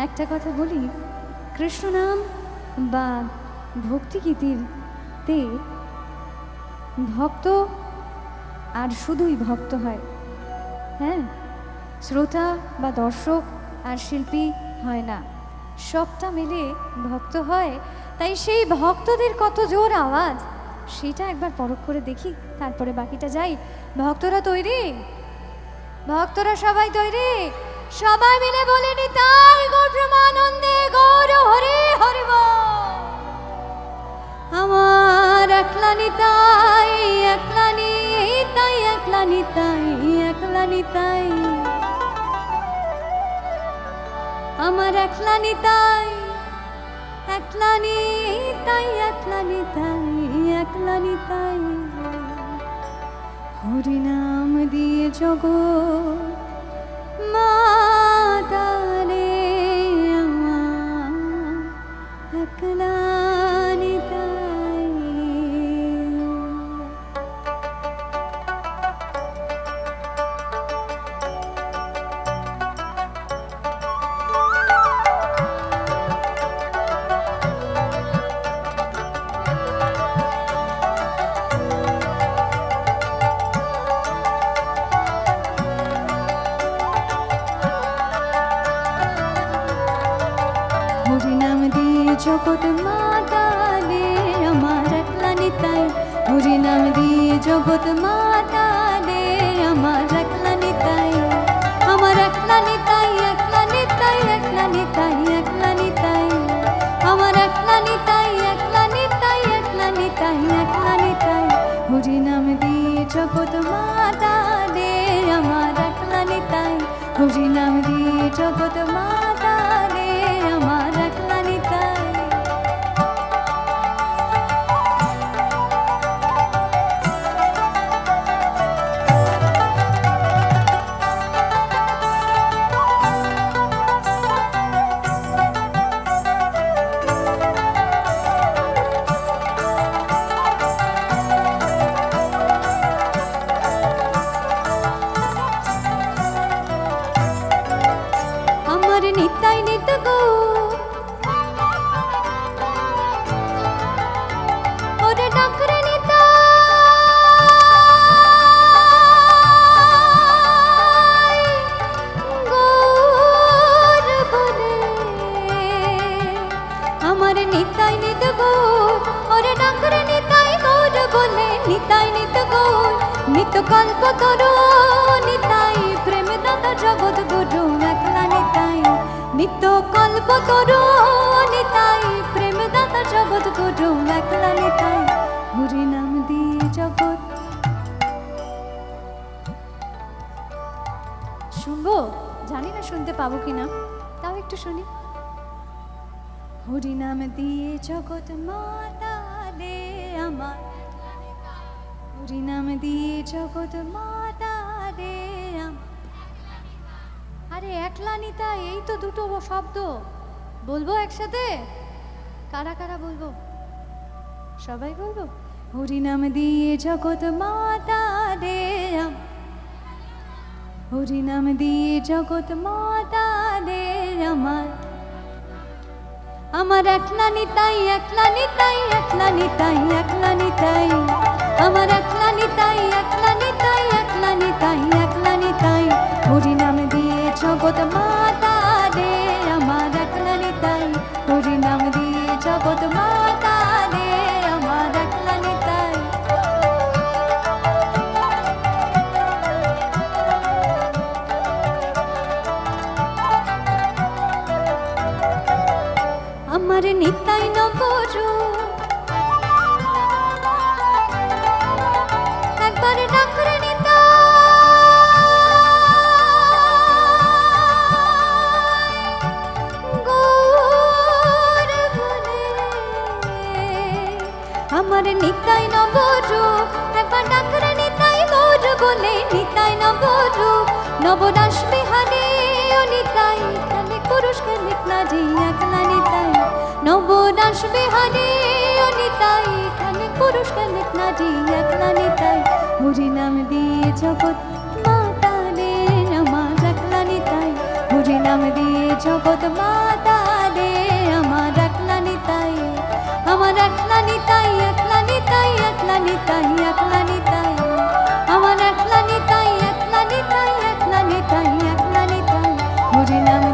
একটা কথা বলি। কৃষ্ণ নাম বা ভক্তিগীতির তে ভক্ত আর শুধুই ভক্ত হয়। হ্যাঁ? শ্রোতা বা দর্শক আর শিল্পী হয় না। সবটা মিলে ভক্ত হয়। তাই সেই ভক্তদের কত জোর আওয়াজ, সেটা একবার পরখ করে দেখি, তারপরে বাকিটা যাই। ভক্তরা তৈরি? ভক্তরা সবাই তৈরি? সবাই মিলে বলে নি তাই গৌর প্রেমানন্দে গৌর হরে হরি। আমার একলানি তাই একলানি তাই একলানি তাই একলানি তাই আমার একলানি তাই একলানি তাই একলানি তাই একলানি তাই হরি নাম দিয়ে জগৎ মাতালে 儚い জগৎ মাতালে আমার একলানি তাই হরি নাম দিয়ে জগৎ মাতালে আমার একলানি তাই আমার একলানি তাই একলানি তাই একলানি তাই একলানি তাই আমার একলানি তাই একলানি তাই একলানি তাই একলানি তাই হরি নাম দিয়ে জগৎ মাতালে আমার একলানি তাই হরি নাম দিয়ে জগৎ মাতালে নিতাই নিত গো। নিত। কল্প তরু নিতাই প্রেম দাদা জগৎ গুরু একলা নিতাই। নিত্য কল্প তরু নিতাই প্রেম দাদা জগৎ গুরু একলা নিতাই হরি নাম দিয়ে জগৎ। শুনব? জানি না শুনতে পাবো কিনা, তাও একটু শুনি। হরি নাম দিয়ে জগৎ মাতা রে আমার। হরি নাম দিয়ে জগৎ মাতা রে আরে একলা নিতা, এই তো দুটো শব্দ। বলব একসাথে? কারা কারা বলব? সবাই বলব? হরি নাম দিয়ে জগৎ মাতা রে আমার হরি নাম দিয়ে জগৎ মাতা রে আমার আমার একলা নিতাই একলা নিতাই একলা নিতাই একলা নিতাই। আমার একলা নিতাই একলা নিতাই একলা নিতাই জগৎ মাতা রে আমার একলা নিতাই হরি নাম দিয়ে জগৎ মাতা রে আমার একলা নিতাই আমার নিতাই আমার নিতাই নবর একবার ডাকরে নিতাই গৌর বলে নিতাই নবর নবদাস বিহারে ও নিতাই খালি পুরুষ নারী একলা নিতাই নবদাস বিহারে ও নিতাই পুরুষ নারী একলা নিতাই নাম দিয়ে জগৎ মাতা রে নিতাই নাম দিয়ে জগৎ মাতালে আমার i Dinamo.